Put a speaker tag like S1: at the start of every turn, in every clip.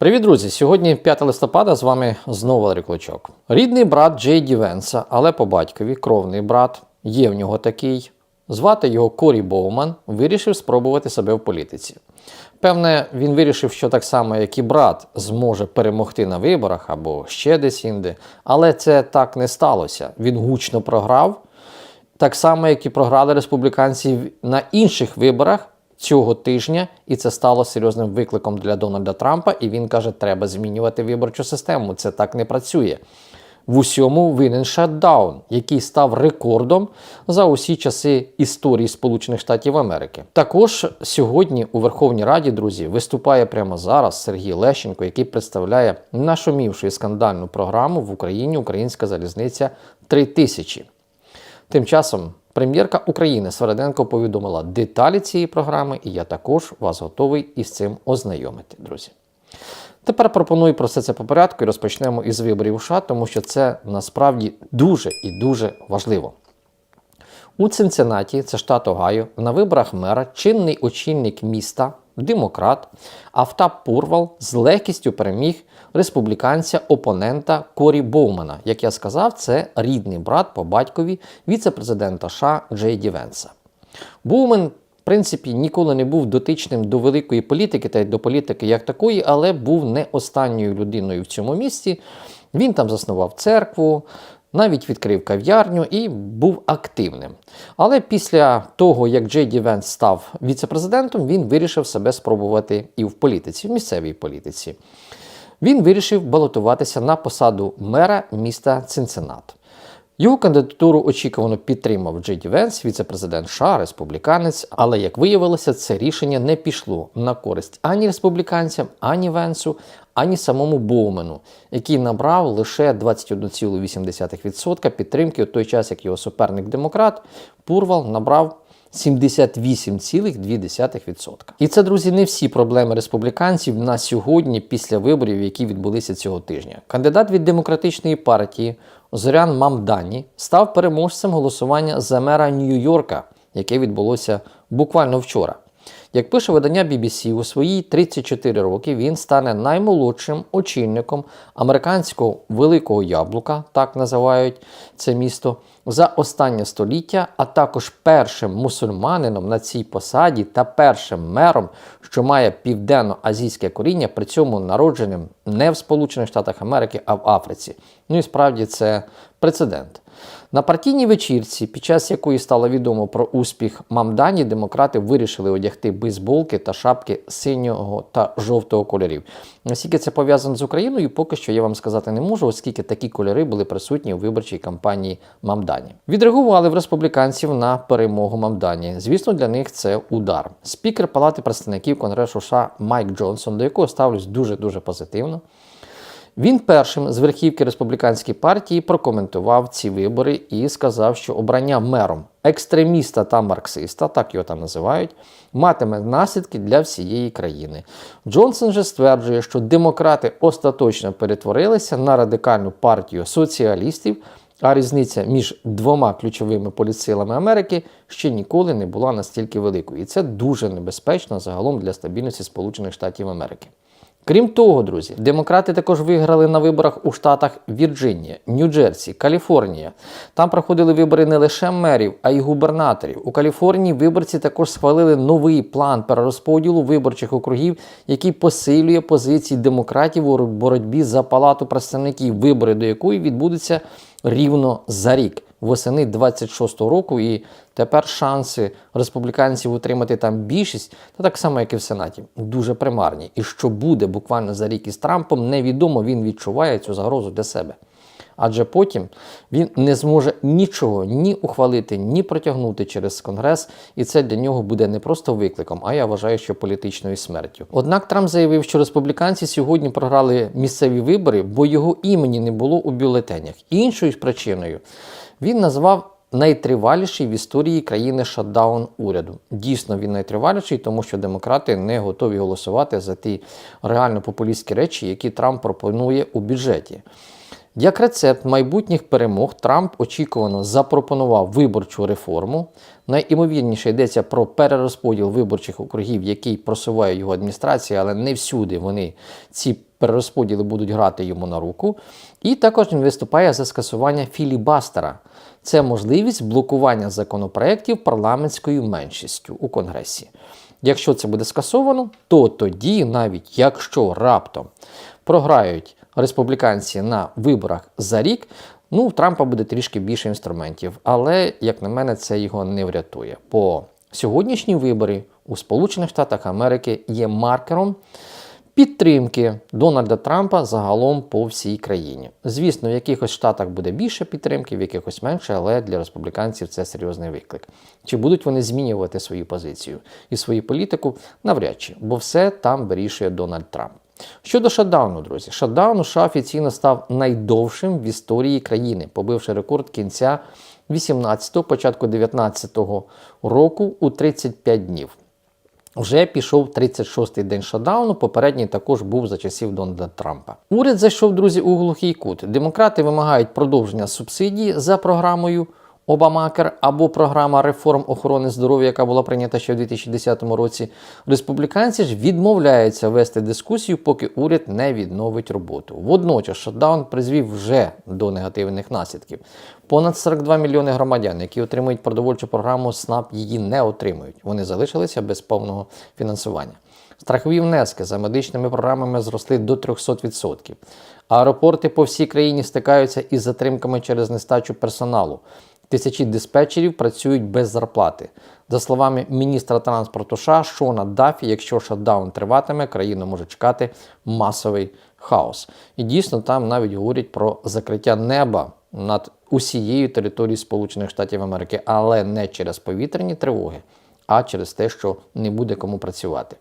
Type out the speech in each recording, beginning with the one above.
S1: Привіт, друзі! Сьогодні 5 листопада з вами знову Валерій Клочок. Рідний брат Джей Ді Венса, але по батькові, кровний брат, є в нього такий. Звати його Корі Боуман, вирішив спробувати себе в політиці. Певне, він вирішив, що так само, як і брат, зможе перемогти на виборах або ще десь інде, але це так не сталося. Він гучно програв, так само, як і програли республіканці на інших виборах цього тижня, і це стало серйозним викликом для Дональда Трампа. І він каже, треба змінювати виборчу систему. Це так не працює. В усьому винен шатдаун, який став рекордом за усі часи історії Сполучених Штатів Америки. Також сьогодні у Верховній Раді, друзі, виступає прямо зараз Сергій Лещенко, який представляє нашумівшу і скандальну програму в Україні Українська залізниця 3000. Тим часом прем'єрка України Свереденко повідомила деталі цієї програми, і я також вас готовий із цим ознайомити, друзі. Тепер пропоную про все це по порядку і розпочнемо із виборів США, тому що це насправді дуже і дуже важливо. У цинценаті, це штат Огайо, на виборах мера чинний очільник міста, демократ Автап Пурвал з легкістю переміг республіканця-опонента Корі Боумана. Як я сказав, це рідний брат по батькові віце-президента США Джей Ді Венса. Боумен, в принципі, ніколи не був дотичним до великої політики та й до політики як такої, але був не останньою людиною в цьому місті. Він там заснував церкву, навіть відкрив кав'ярню і був активним. Але після того, як Джей Ді Венс став віце-президентом, він вирішив себе спробувати і в політиці, в місцевій політиці. Він вирішив балотуватися на посаду мера міста Цинциннат. Його кандидатуру очікувано підтримав Джей Ді Венс, віце-президент США, республіканець, але як виявилося, це рішення не пішло на користь ані республіканцям, ані Венсу, ані самому Боумену, який набрав лише 21,8% підтримки у той час, як його суперник демократ Пурвал набрав 78,2%. І це, друзі, не всі проблеми республіканців на сьогодні після виборів, які відбулися цього тижня. Кандидат від демократичної партії Зорян Мамдані став переможцем голосування за мера Нью-Йорка, яке відбулося буквально вчора. Як пише видання BBC, у свої 34 роки він стане наймолодшим очільником американського великого яблука, так називають це місто, за останнє століття, а також першим мусульманином на цій посаді та першим мером, що має південно-азійське коріння, при цьому народженим не в Сполучених Штатах Америки, а в Африці. Ну і справді це прецедент. На партійній вечірці, під час якої стало відомо про успіх Мамдані, демократи вирішили одягти бейсболки та шапки синього та жовтого кольорів. Наскільки це пов'язано з Україною, поки що я вам сказати не можу, оскільки такі кольори були присутні у виборчій кампанії Мамдані. Відреагували в республіканців на перемогу Мамдані. Звісно, для них це удар. Спікер Палати представників Конгресу США Майк Джонсон, до якого ставлюсь дуже дуже позитивно. Він першим з верхівки республіканської партії прокоментував ці вибори і сказав, що обрання мером екстреміста та марксиста, так його там називають, матиме наслідки для всієї країни. Джонсон же стверджує, що демократи остаточно перетворилися на радикальну партію соціалістів. А різниця між двома ключовими політсилами Америки ще ніколи не була настільки великою. І це дуже небезпечно загалом для стабільності Сполучених Штатів Америки. Крім того, друзі, демократи також виграли на виборах у штатах Вірджинія, Нью-Джерсі, Каліфорнія. Там проходили вибори не лише мерів, а й губернаторів. У Каліфорнії виборці також схвалили новий план перерозподілу виборчих округів, який посилює позиції демократів у боротьбі за палату представників, вибори до якої відбудуться рівно за рік. Восени 26-го року, і тепер шанси республіканців утримати там більшість, та так само, як і в Сенаті, дуже примарні. І що буде буквально за рік із Трампом, невідомо він відчуває цю загрозу для себе. Адже потім він не зможе нічого ні ухвалити, ні протягнути через Конгрес, і це для нього буде не просто викликом, а я вважаю, що політичною смертю. Однак Трамп заявив, що республіканці сьогодні програли місцеві вибори, бо його імені не було у бюлетенях. Іншою причиною він назвав найтриваліший в історії країни шатдаун уряду. Дійсно, він найтриваліший, тому що демократи не готові голосувати за ті реально популістські речі, які Трамп пропонує у бюджеті. Як рецепт майбутніх перемог Трамп очікувано запропонував виборчу реформу. Найімовірніше йдеться про перерозподіл виборчих округів, який просуває його адміністрація, але не всюди вони ці перерозподіли будуть грати йому на руку. І також він виступає за скасування філібастера. Це можливість блокування законопроєктів парламентською меншістю у Конгресі. Якщо це буде скасовано, то тоді, навіть якщо раптом програють республіканці на виборах за рік, ну, у Трампа буде трішки більше інструментів. Але, як на мене, це його не врятує. Бо сьогоднішні вибори у Сполучених Штатах Америки є маркером підтримки Дональда Трампа загалом по всій країні. Звісно, в якихось штатах буде більше підтримки, в якихось менше, але для республіканців це серйозний виклик. Чи будуть вони змінювати свою позицію і свою політику? Навряд чи, бо все там вирішує Дональд Трамп. Щодо шатдауну, друзі, шатдаун у США офіційно став найдовшим в історії країни, побивши рекорд кінця 18-го, початку 19-го року у 35 днів. Вже пішов 36-й день шатдауну, попередній також був за часів Дональда Трампа. Уряд зайшов, друзі, у глухий кут. Демократи вимагають продовження субсидії за програмою Обамакер або програма реформ охорони здоров'я, яка була прийнята ще в 2010 році. Республіканці ж відмовляються вести дискусію, поки уряд не відновить роботу. Водночас шатдаун призвів вже до негативних наслідків. Понад 42 мільйони громадян, які отримують продовольчу програму СНАП, її не отримують. Вони залишилися без повного фінансування. Страхові внески за медичними програмами зросли до 300%. Аеропорти по всій країні стикаються із затримками через нестачу персоналу. Тисячі диспетчерів працюють без зарплати. За словами міністра транспорту США Шона Дафі, якщо шатдаун триватиме, країна може чекати масовий хаос. І дійсно там навіть говорять про закриття неба над усією територією Сполучених Штатів Америки, але не через повітряні тривоги, а через те, що не буде кому працювати.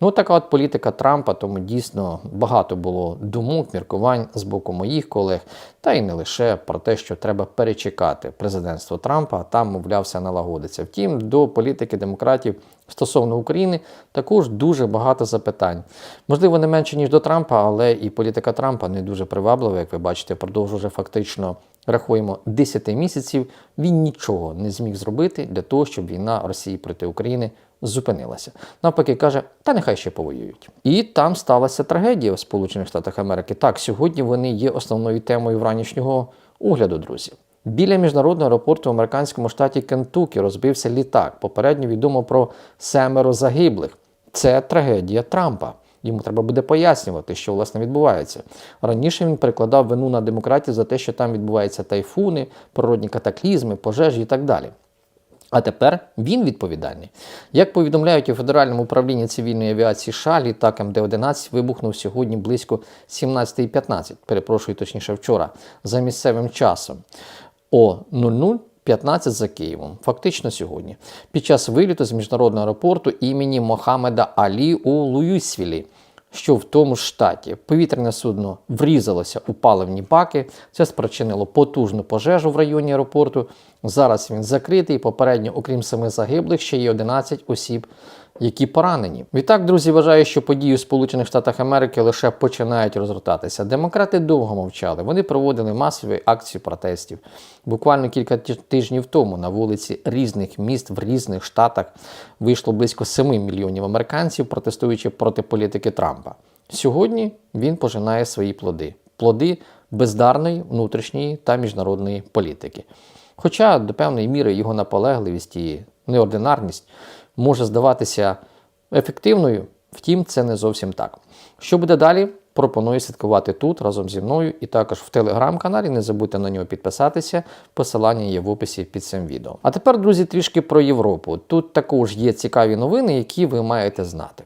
S1: Ну, така от політика Трампа, тому дійсно багато було думок, міркувань з боку моїх колег, та й не лише про те, що треба перечекати президентство Трампа, а там, мовляв, все налагодиться. Втім, до політики демократів стосовно України також дуже багато запитань. Можливо, не менше, ніж до Трампа, але і політика Трампа не дуже приваблива, як ви бачите, продовж уже фактично рахуємо 10 місяців, він нічого не зміг зробити для того, щоб війна Росії проти України зупинилася. Навпаки, каже, та нехай ще повоюють. І там сталася трагедія в Сполучених Штатах Америки. Так, сьогодні вони є основною темою вранішнього огляду, друзі. Біля міжнародного аеропорту в американському штаті Кентукі розбився літак. Попередньо відомо про семеро загиблих. Це трагедія Трампа. Йому треба буде пояснювати, що власне відбувається. Раніше він перекладав вину на демократів за те, що там відбуваються тайфуни, природні катаклізми, пожежі і так далі. А тепер він відповідальний. Як повідомляють у Федеральному управлінні цивільної авіації США, літак МД-11 вибухнув сьогодні близько 17.15, перепрошую точніше вчора, за місцевим часом о 00.15 за Києвом. Фактично сьогодні. Під час виліту з міжнародного аеропорту імені Мохамеда Алі у Луїсвілі що в тому ж штаті повітряне судно врізалося у паливні баки. Це спричинило потужну пожежу в районі аеропорту. Зараз він закритий. Попередньо, окрім семи загиблих, ще є 11 осіб, які поранені. Відтак, друзі, вважаю, що події у Сполучених Штатах Америки лише починають розгортатися. Демократи довго мовчали. Вони проводили масові акції протестів. Буквально кілька тижнів тому на вулиці різних міст в різних штатах вийшло близько 7 мільйонів американців, протестуючи проти політики Трампа. Сьогодні він пожинає свої плоди плоди бездарної внутрішньої та міжнародної політики. Хоча до певної міри його наполегливість і неординарність може здаватися ефективною, втім, це не зовсім так. Що буде далі? Пропоную слідкувати тут разом зі мною і також в телеграм-каналі. Не забудьте на нього підписатися. Посилання є в описі під цим відео. А тепер, друзі, трішки про Європу. Тут також є цікаві новини, які ви маєте знати.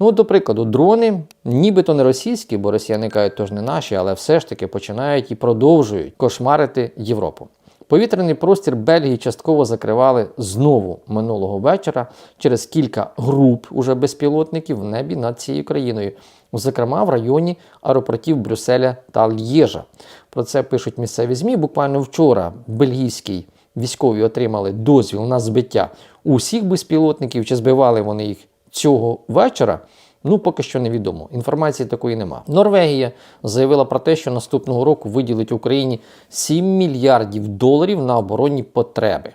S1: Ну, до прикладу, дрони, нібито не російські, бо росіяни кажуть, тож не наші, але все ж таки починають і продовжують кошмарити Європу. Повітряний простір Бельгії частково закривали знову минулого вечора через кілька груп уже безпілотників в небі над цією країною, зокрема в районі аеропортів Брюсселя та Л'єжа. Про це пишуть місцеві ЗМІ. Буквально вчора бельгійський військові отримали дозвіл на збиття усіх безпілотників, чи збивали вони їх цього вечора. Ну, поки що невідомо. Інформації такої нема. Норвегія заявила про те, що наступного року виділить Україні 7 мільярдів доларів на оборонні потреби.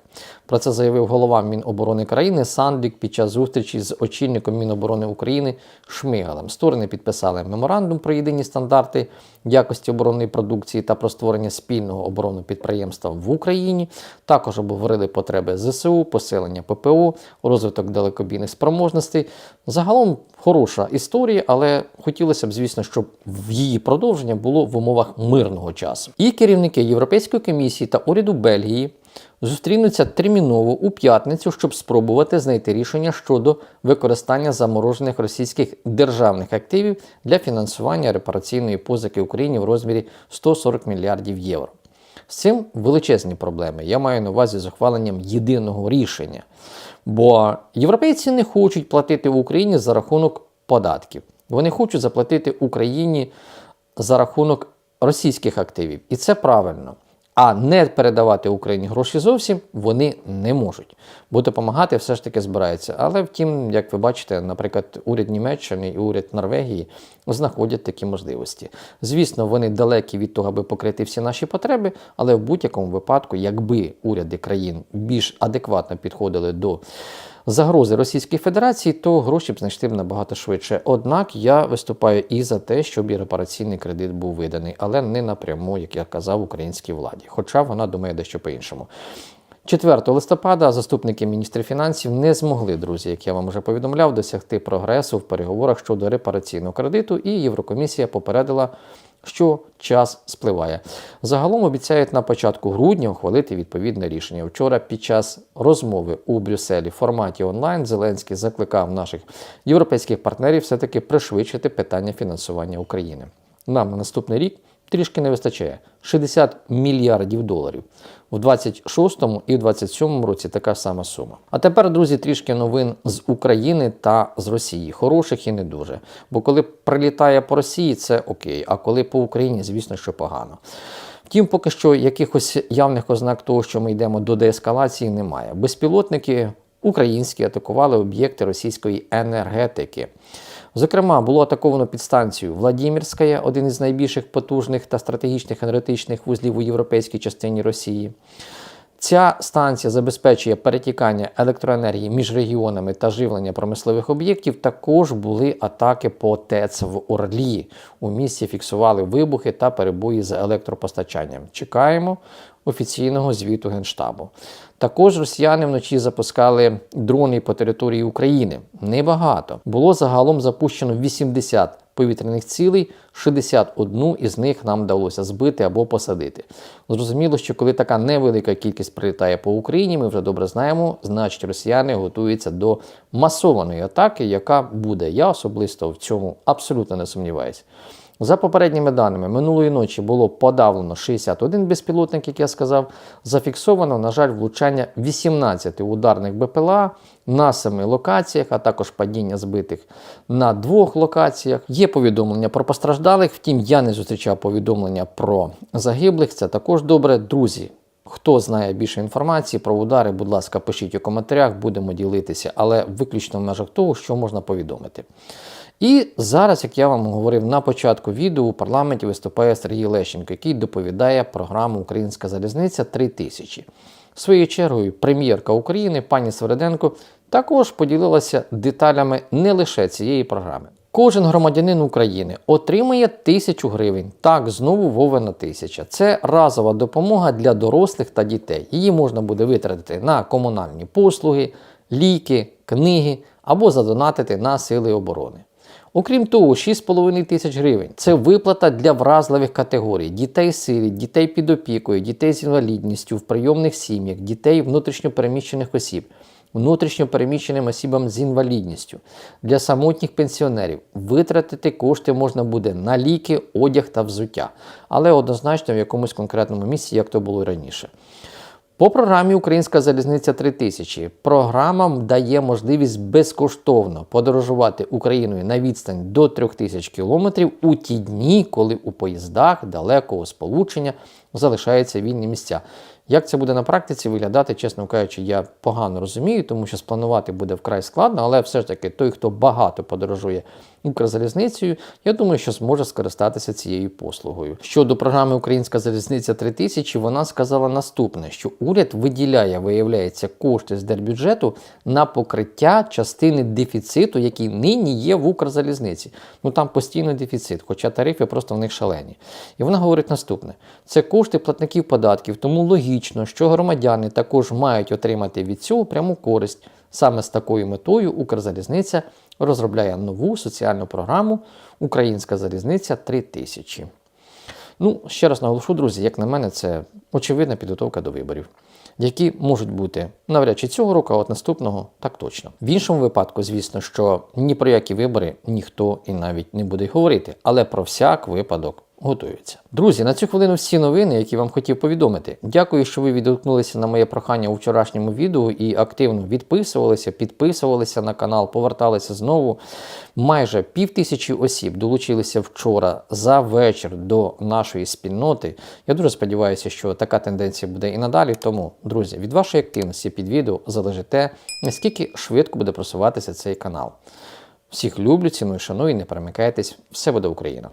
S1: Про це заявив голова Міноборони країни Сандік під час зустрічі з очільником Міноборони України Шмигалем. Сторони підписали меморандум про єдині стандарти якості оборонної продукції та про створення спільного оборонного підприємства в Україні. Також обговорили потреби ЗСУ, посилення ППО, розвиток далекобійних спроможностей. Загалом хороша історія, але хотілося б, звісно, щоб в її продовження було в умовах мирного часу. І керівники Європейської комісії та уряду Бельгії зустрінуться терміново у п'ятницю, щоб спробувати знайти рішення щодо використання заморожених російських державних активів для фінансування репараційної позики Україні в розмірі 140 мільярдів євро. З цим величезні проблеми. Я маю на увазі з ухваленням єдиного рішення. Бо європейці не хочуть платити в Україні за рахунок податків. Вони хочуть заплатити Україні за рахунок російських активів. І це правильно. А не передавати Україні гроші зовсім вони не можуть, бо допомагати все ж таки збираються. Але втім, як ви бачите, наприклад, уряд Німеччини і уряд Норвегії знаходять такі можливості. Звісно, вони далекі від того, аби покрити всі наші потреби, але в будь-якому випадку, якби уряди країн більш адекватно підходили до загрози Російської Федерації, то гроші б знайшли б набагато швидше. Однак я виступаю і за те, щоб і репараційний кредит був виданий, але не напряму, як я казав, українській владі. Хоча вона думає дещо по-іншому. 4 листопада заступники міністрів фінансів не змогли, друзі, як я вам вже повідомляв, досягти прогресу в переговорах щодо репараційного кредиту, і Єврокомісія попередила, що час спливає. Загалом обіцяють на початку грудня ухвалити відповідне рішення. Вчора, під час розмови у Брюсселі в форматі онлайн, Зеленський закликав наших європейських партнерів все-таки пришвидшити питання фінансування України. Нам на наступний рік трішки не вистачає 60 мільярдів доларів. В 26-му і в 27-му році така сама сума. А тепер, друзі, трішки новин з України та з Росії. Хороших і не дуже. Бо коли прилітає по Росії, це окей. А коли по Україні, звісно, що погано. Втім, поки що якихось явних ознак того, що ми йдемо до деескалації, немає. Безпілотники українські атакували об'єкти російської енергетики. Зокрема, було атаковано підстанцію Владимирська, один із найбільших потужних та стратегічних енергетичних вузлів у європейській частині Росії. Ця станція забезпечує перетікання електроенергії між регіонами та живлення промислових об'єктів. Також були атаки по ТЕЦ в Орлі. У місті фіксували вибухи та перебої з електропостачанням. Чекаємо офіційного звіту Генштабу. Також росіяни вночі запускали дрони по території України. Небагато. Було загалом запущено 80 повітряних цілей, 61 із них нам вдалося збити або посадити. Зрозуміло, що коли така невелика кількість прилітає по Україні, ми вже добре знаємо, значить росіяни готуються до масованої атаки, яка буде. Я особисто в цьому абсолютно не сумніваюся. За попередніми даними, минулої ночі було подавлено 61 безпілотник, як я сказав. Зафіксовано, на жаль, влучання 18 ударних БПЛА на семи локаціях, а також падіння збитих на двох локаціях. Є повідомлення про постраждалих, втім, я не зустрічав повідомлення про загиблих. Це також добре. Друзі. Хто знає більше інформації про удари, будь ласка, пишіть у коментарях, будемо ділитися, але виключно в межах того, що можна повідомити. І зараз, як я вам говорив на початку відео, у парламенті виступає Сергій Лещенко, який доповідає програму Українська залізниця 3000. Своєю чергою, прем'єрка України пані Свереденко також поділилася деталями не лише цієї програми. Кожен громадянин України отримує тисячу гривень. Так, знову Вовина тисяча. Це разова допомога для дорослих та дітей. Її можна буде витратити на комунальні послуги, ліки, книги або задонатити на сили оборони. Окрім того, 6,5 тисяч гривень це виплата для вразливих категорій: дітей сиріт, дітей під опікою, дітей з інвалідністю в прийомних сім'ях, дітей внутрішньопереміщених осіб, внутрішньопереміщеним осібам з інвалідністю, для самотніх пенсіонерів. Витратити кошти можна буде на ліки, одяг та взуття, але однозначно в якомусь конкретному місці, як то було раніше. По програмі Українська залізниця 3000 програма дає можливість безкоштовно подорожувати Україною на відстань до 3000 км у ті дні, коли у поїздах далекого сполучення залишаються вільні місця. Як це буде на практиці виглядати, чесно кажучи, я погано розумію, тому що спланувати буде вкрай складно, але все ж таки той, хто багато подорожує Укрзалізницею, я думаю, що зможе скористатися цією послугою. Щодо програми Українська залізниця 3000, вона сказала наступне: що уряд виділяє, виявляється, кошти з держбюджету на покриття частини дефіциту, який нині є в Укрзалізниці. Ну там постійно дефіцит, хоча тарифи просто в них шалені. І вона говорить наступне: це кошти платників податків, тому логічно, що громадяни також мають отримати від цього пряму користь. Саме з такою метою Укрзалізниця розробляє нову соціальну програму Українська залізниця 3000. Ну, ще раз наголошу, друзі, як на мене, це очевидна підготовка до виборів, які можуть бути навряд чи цього року, а от наступного так точно. В іншому випадку, звісно, що ні про які вибори ніхто і навіть не буде говорити, але про всяк випадок готуються. Друзі, на цю хвилину всі новини, які вам хотів повідомити. Дякую, що ви відгукнулися на моє прохання у вчорашньому відео і активно відписувалися, підписувалися на канал, поверталися знову. Майже пів тисячі осіб долучилися вчора за вечір до нашої спільноти. Я дуже сподіваюся, що така тенденція буде і надалі. Тому, друзі, від вашої активності під відео залежить те, наскільки швидко буде просуватися цей канал. Всіх люблю, ціную, шаную, не перемикайтесь. Все буде Україна!